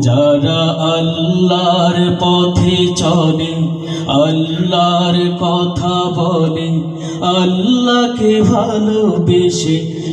যারা আল্লাহর পথে চলে আল্লাহর কথা বলে আল্লাহকে ভালোবেসে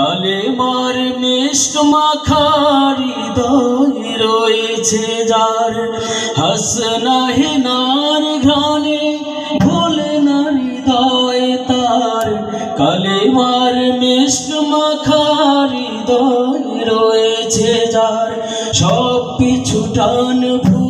কালে মার মিষ্ট মাখার হৃদয় রয়েছে যার। হাসনা হেনার ঘানে ভোলে না হৃদয় তার। কালে মার মিষ্ট মাখার হৃদয় রয়েছে যার। সব পিছু টান ভুলে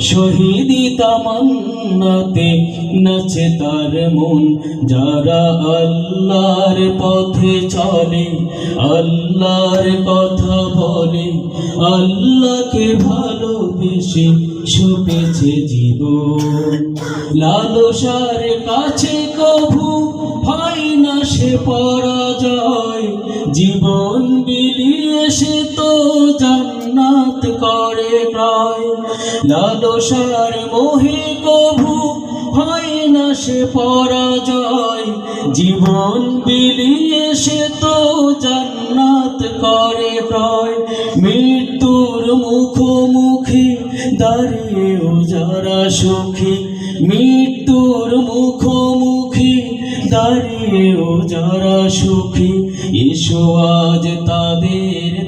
শহীদি তামান্নাতে নাচে তার মন। যারা আল্লাহর পথে চলে, আল্লাহর কথা বলে, আল্লাহকে ভালোবেসে সুপেছে জীবন। লালসার কাছে কভু হয় না সে পরাজয়। জীবন বিলিয়ে সে তো জান্নাত করে প্রায় লালসার মোহে কভু, হয় না সে পরাজয়। জীবন বিলিয়ে সে তো জান্নাত করে প্রায় মৃত্যুর মুখোমুখি দাঁড়িয়েও যারা সুখী, মৃত্যুর মুখোমুখি দাঁড়িয়েও যারা সুখী, এসো আজ তাদের